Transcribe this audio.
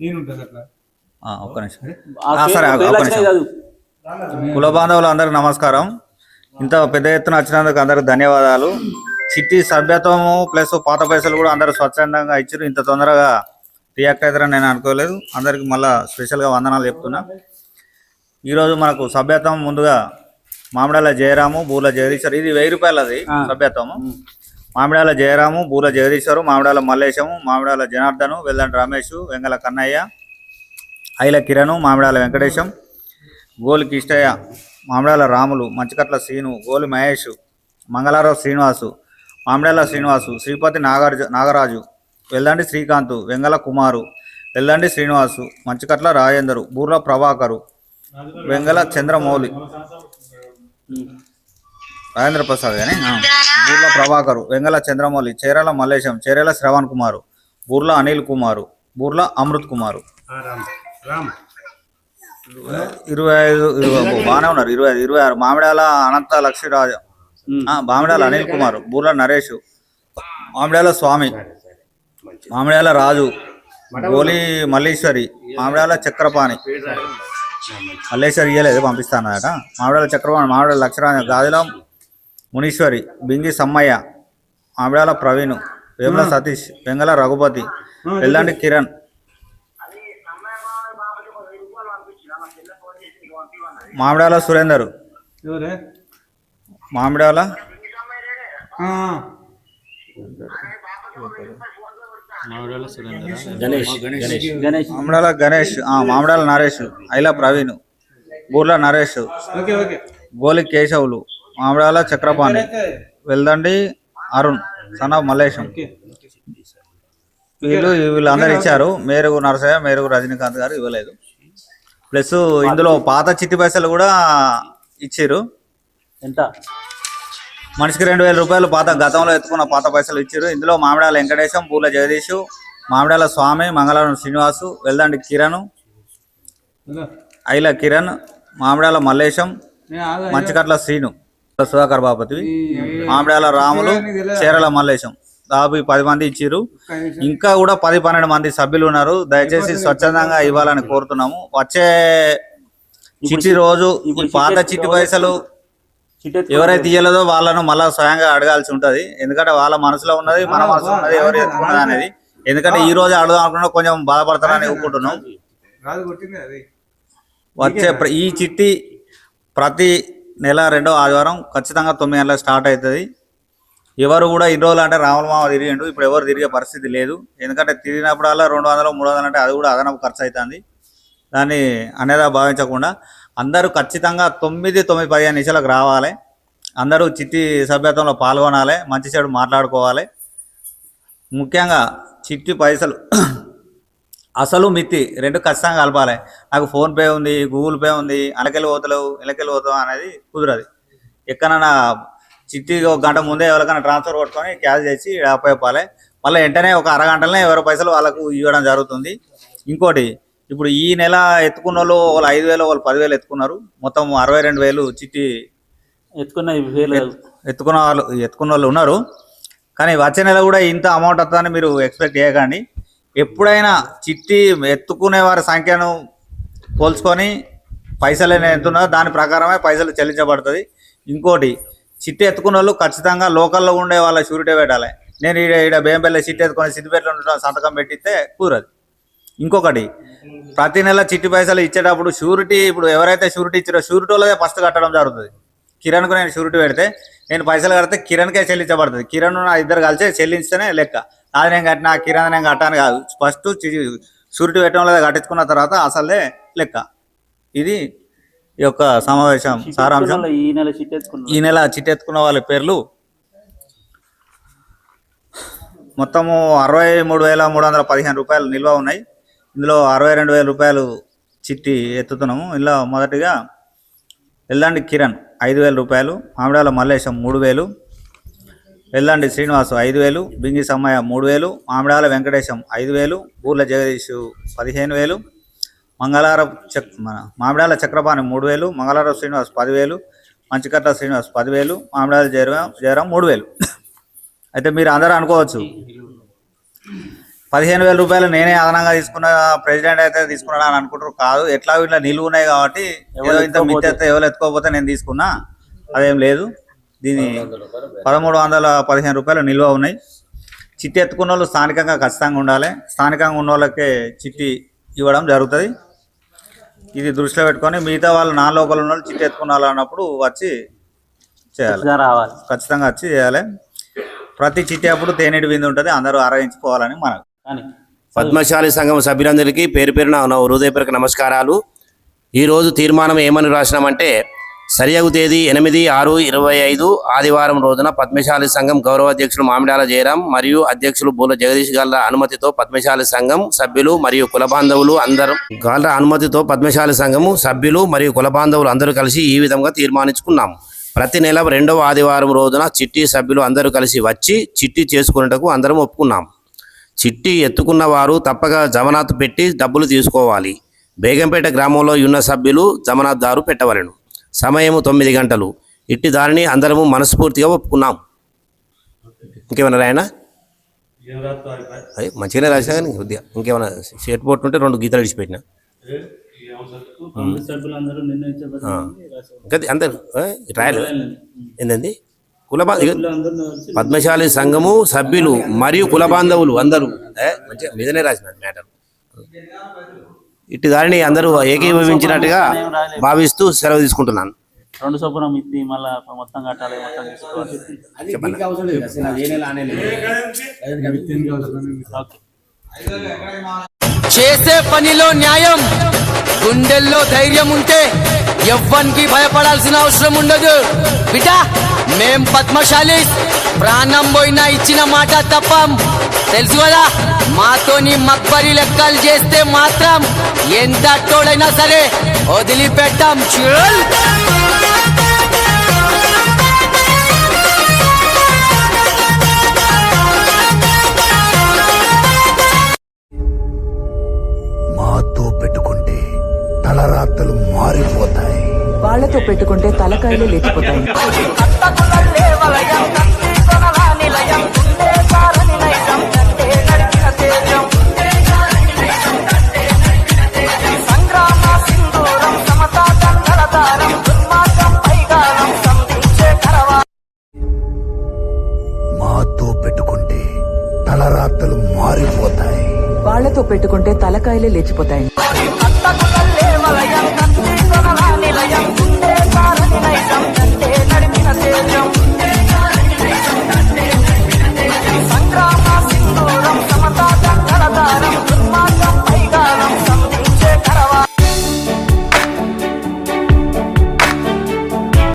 నేను ఉంటుంది అట్లా ఒక్క నిమిషం. సరే, ఒక్క నిమిషం. కుల బాంధవులు అందరికి నమస్కారం. ఇంత పెద్ద ఎత్తున వచ్చినందుకు అందరికి ధన్యవాదాలు. చిట్టి సభ్యత్వము ప్లస్ పాత పైసలు కూడా అందరూ స్వచ్ఛందంగా ఇచ్చారు. ఇంత తొందరగా రియాక్ట్ అవుతారని నేను అనుకోలేదు. అందరికి మళ్ళా స్పెషల్గా వందనాలు చెప్తున్నా. ఈరోజు మనకు సభ్యత్వం ముందుగా మామిడాల జయరాము బూల జగదీశ్వర్. ఇది వెయ్యి రూపాయలది. సభ్యత్వము. మామిడాల జయరాము బూల జగదీశ్వరు మామిడాల మల్లేశము మామిడాల జనార్దను వెల్లంటి రమేష్ వెంగల కన్నయ్య ఐల కిరణు మామిడాల వెంకటేశం గోలి కిష్టయ్య మామిడాల రాములు మంచికట్ల శ్రీను గోలి మహేష్ మంగళారావు శ్రీనివాసు మామిడాల శ్రీనివాసు శ్రీపతి నాగార్జు నాగరాజు వెల్లండి శ్రీకాంత్ వెంగల కుమారు వెల్లండి శ్రీనివాసు మంచికట్ల రాజేందరు బూర్ల ప్రభాకరు వెంగల చంద్రమౌళి. రాజేంద్ర ప్రసాద్ ఆ. బూర్ల ప్రభాకరు వెంగల చంద్రమౌళి చేరాల మల్లేశం చేరాల శ్రవణ్ కుమారు బూర్ల అనిల్ కుమారు బూర్ల అమృత్ కుమారు. ఇరవై ఐదు ఇరవై బాగానే ఉన్నారు. ఇరవై ఐదు ఇరవై ఆరు. మామిడాల అనంత లక్ష్మీరాజు. మామిడాల అనిల్ కుమార్ బూర్ల నరేష్. మామిడాల స్వామి మామిడాల రాజు గోలి మల్లేశ్వరి మామిడాల చక్రపాణి. మల్లేశ్వరి ఇయ్యలేదు పంపిస్తానట మామిడాల చక్రపాణి మామిడాల లక్షరాజు గాజుల మునీశ్వరి బింగి సమ్మయ్య మామిడాల ప్రవీణ్ వేముల సతీష్ వెంగళ రఘుపతి ఎల్లండి కిరణ్. మామిడాల సురేందర్. మామిడాల? ఆ, గణేష్. మామిడాల గణేష్ ఆ, Mamidala Naresh Aila Praveen Boorla Naresh okay okay. Goli Keshavulu. Mamidala Chakrapani. Veldandi Arun son of Mallesham. వీళ్ళు వీళ్ళందరూ ఇచ్చారు. మేరుగు నరసయ్య మేరుగు రజనీకాంత్ గారు ఇవ్వలేదు. ప్లస్ ఇందులో పాత చిట్టి పైసలు కూడా ఇచ్చారు ఎంత? మనిషికి రెండు వేల రూపాయలు పాత గతంలో ఎత్తుకున్న పాత పైసలు ఇచ్చారు ఇందులో మామిడాల వెంకటేశం పూల జగదీష్ మామిడాల స్వామి మంగళవారం శ్రీనివాసు వెల్దండి కిరణ్. ఐల కిరణ్ మామిడాల మల్లేశం మంచికట్ల శ్రీను. సుధాకర్ బాపతి ఈ- మామిడాల రాములు చీరల మల్లేశం. దాదాపు పది మంది నిమిషం. ఇంకా కూడా పది పన్నెండు మంది సభ్యులు ఉన్నారు. దయచేసి స్వచ్ఛందంగా ఇవ్వాలని కోరుతున్నాము. వచ్చే చిట్టి రోజు పాత చిట్టి పైసలు ఎవరైతే ఇయ్యలేదో వాళ్ళను మళ్ళా స్వయంగా అడగాల్సి ఉంటది. ఎందుకంటే వాళ్ళ మనసులో ఉన్నది మన మనసులో ఉన్నది ఎవరు ఎత్తుకున్నది అనేది. ఎందుకంటే ఈ రోజు అడదాం అనుకున్నా కొంచెం బాధపడతారని ఒప్పుకుంటున్నాం. వచ్చే ఈ చిట్టి ప్రతి నెల రెండో ఆదివారం ఖచ్చితంగా తొమ్మిది గంటలకు స్టార్ట్ అవుతుంది. ఎవరు కూడా ఇన్ని రోజులు అంటే రాముల మామ తిరిగిండు. ఇప్పుడు ఎవరు తిరిగే పరిస్థితి లేదు. ఎందుకంటే తిరిగినప్పుడల్లా రెండు వందలు మూడు వందలు అంటే అది కూడా అదనపు ఖర్చు అవుతుంది దాన్ని అనేదా భావించకుండా అందరూ ఖచ్చితంగా తొమ్మిది తొమ్మిది పదిహేను నిమిషాలకు రావాలి. అందరూ చిట్టి సభ్యత్వంలో పాల్గొనాలి మంచి చెడు మాట్లాడుకోవాలి. ముఖ్యంగా చిట్టి పైసలు అసలు మిత్తి రెండు ఖచ్చితంగా కలపాలి. నాకు ఫోన్పే ఉంది గూగుల్ పే ఉంది అలకెళ్ళి పోతలేవు ఇలకెళ్ళి పోతావు అనేది కుదరదు. ఎక్కడన్నా చిట్టి ఒక గంట ముందే ఎవరికైనా ట్రాన్స్ఫర్ కొట్టుకొని క్యాష్ చేసి అప్పచెప్పాలి మళ్ళీ వెంటనే ఒక అరగంటలనే ఎవరి పైసలు వాళ్ళకు ఇవ్వడం జరుగుతుంది. ఇంకోటి ఇప్పుడు ఈ నెల ఎత్తుకున్న వాళ్ళు వాళ్ళు ఐదు వేలు వాళ్ళు పదివేలు ఎత్తుకున్నారు. మొత్తం అరవై రెండు వేలు చిట్టి ఎత్తుకున్న ఎత్తుకున్న వాళ్ళు ఎత్తుకున్న వాళ్ళు ఉన్నారు. కానీ వచ్చే నెల కూడా ఇంత అమౌంట్ వస్తుందని మీరు ఎక్స్పెక్ట్ చేయకండి. ఎప్పుడైనా చిట్టి ఎత్తుకునే వారి సంఖ్యను పోల్చుకొని పైసలు ఎంత ఉన్నదో దాని ప్రకారమే పైసలు చెల్లించబడుతుంది. ఇంకోటి చిట్టి ఎత్తుకున్న వాళ్ళు ఖచ్చితంగా లోకల్లో ఉండే వాళ్ళ షూరిటీ పెట్టాలి. నేను ఈడ ఈడ బేంపల్లి చిట్టి ఎత్తుకొని సిద్దిపేటలో ఉండడం సంతకం పెట్టిస్తే కూరదు ఇంకొకటి ప్రతి నెల చిట్టి పైసలు ఇచ్చేటప్పుడు షూరిటీ ఇప్పుడు ఎవరైతే షూరిటీ ఇచ్చారో షూరిటీ వాళ్ళదే ఫస్ట్ కట్టడం జరుగుతుంది. కిరణ్కు నేను షూరిటీ పెడితే నేను పైసలు కడితే కిరణ్కే చెల్లించబడుతుంది. కిరణ్ నా ఇద్దరు కలిసి చెల్లించితేనే లెక్క. అది నేను కట్టిన కిరణ్ కట్టాను కాదు. ఫస్ట్ షూరిటీ పెట్టడం లేదా కట్టించుకున్న తర్వాత అసలే లెక్క. ఇది ఈ యొక్క సమావేశం సారాంశం. నెల ఈ నెల చిట్టెత్తుకున్న వాళ్ళ పేర్లు మొత్తము అరవై మూడు వేల మూడు వందల పదిహేను రూపాయలు నిల్వ ఉన్నాయి. ఇందులో అరవై రెండు వేల రూపాయలు చిట్టి ఎత్తుతున్నాము. ఇందులో మొదటిగా ఎల్లండి కిరణ్ ఐదు వేల రూపాయలు మామిడాల మల్లేశం మూడు వేలు ఎల్లండి శ్రీనివాసు ఐదు వేలు బింగి సమ్మయ్య మూడు వేలు మామిడాల వెంకటేశం ఐదు వేలు ఊర్ల జగదీష్ పదిహేను వేలు మంగళారం చక్ మన మామిడాల చక్రపాణి మూడు వేలు మంగళారం శ్రీనివాస్ పదివేలు మంచికట్ల శ్రీనివాస్ పదివేలు మామిడాల జయరాం జయరాం మూడు వేలు. అయితే మీరు అందరూ అనుకోవచ్చు. పదిహేను వేల రూపాయలు నేనే అదనంగా తీసుకున్నా ప్రెసిడెంట్ అయితే తీసుకున్నాడు అని అనుకుంటారు. కాదు ఎట్లా ఇట్లా నిలువ ఉన్నాయి కాబట్టి ఎవరు ఇంత మిత్తే ఎవరు ఎత్తుకోకపోతే నేను తీసుకున్నా? అదేం లేదు. దీని పదమూడు వందల పదిహేను రూపాయలు నిల్వ ఉన్నాయి. చిట్టి ఎత్తుకున్న వాళ్ళు స్థానికంగా ఖచ్చితంగా ఉండాలి. స్థానికంగా ఉన్న వాళ్ళకే చిట్టి ఇవ్వడం జరుగుతుంది. ఇది దృష్టిలో పెట్టుకొని మిగతా వాళ్ళు నా లోకల్ ఉన్న వాళ్ళు చిట్టి ఎత్తుకున్న వాళ్ళు అన్నప్పుడు వచ్చి చేయాలి. ఖచ్చితంగా రావాలి. ఖచ్చితంగా వచ్చి చేయాలి. ప్రతి చిట్టి అప్పుడు తేనెటి విందు ఉంటుంది. అందరూ ఆరగించుకోవాలని మనకు. కానీ పద్మశాలి సంఘం సభ్యులందరికీ పేరు పేరున హృదయపూర్వక నమస్కారాలు. ఈరోజు తీర్మానం ఏమని రాసినామంటే సరియగు తేదీ ఎనిమిది ఆరు ఇరవై ఐదు ఆదివారం రోజున పద్మశాలి సంఘం గౌరవ అధ్యక్షులు మామిడాల జయరాం మరియు అధ్యక్షులు బూల జగదీష్ గాళ్ళ అనుమతితో పద్మశాలి సంఘం సభ్యులు మరియు కుల బాంధవులు అందరూ గాళ్ళ అనుమతితో పద్మశాలి సంఘము సభ్యులు మరియు కుల బాంధవులు అందరూ కలిసి ఈ విధంగా తీర్మానించుకున్నాం ప్రతి నెల రెండవ ఆదివారం రోజున చిట్టి సభ్యులు అందరూ కలిసి వచ్చి చిట్టి చేసుకునేటకు అందరం ఒప్పుకున్నాం చిట్టి ఎత్తుకున్న వారు తప్పక జమనాత్ పెట్టి డబ్బులు తీసుకోవాలి. బేగంపేట గ్రామంలో ఉన్న సభ్యులు జమనాత్దారు పెట్టవలను. సమయము తొమ్మిది గంటలు. ఇట్టి దానిని అందరము మనస్ఫూర్తిగా ఒప్పుకున్నాం. ఇంకేమన్నా రాయనా? అయ్యి మంచిగానే రాసినా కానీ కొద్దిగా ఇంకేమైనా షేట్ పోట్ ఉంటే రెండు గీతలు విడిచిపెట్టినా ఇంకా అందరు రాయలు. ఏంటండి కులబా పద్మశాలి సంఘము సభ్యులు మరియు కుల బాంధవులు అందరూ మంచిగా మీదనే రాసిన మ్యాటర్. ఇట్టి దానిని అందరూ ఏకీభవించినట్టుగా భావిస్తూ సెలవు తీసుకుంటున్నాను. రెండు చొప్పున మిత్తి మళ్ళా మొత్తం కట్టాలి మొత్తం తీసుకోవాలి. చేసే పనిలో న్యాయం గుండెల్లో ధైర్యం ఉంటే ఎవ్వనికి భయపడాల్సిన అవసరం ఉండదు. బిడ్డ మేం పద్మశాలి ప్రాణం పోయినా ఇచ్చిన మాట తప్పం. తెలుసు కదా మాతోని మక్బరి లెక్కలు చేస్తే మాత్రం ఎంత తోడైనా సరే వదిలిపెట్టాం. చూల్! మాతో పెట్టుకుంటే తలరాతలు మారిపోతాయి. వాళ్ళతో పెట్టుకుంటే తలకాయలు లేచిపోతాయి. పెట్టుకుంటే తలకాయలే లేచిపోతాయి.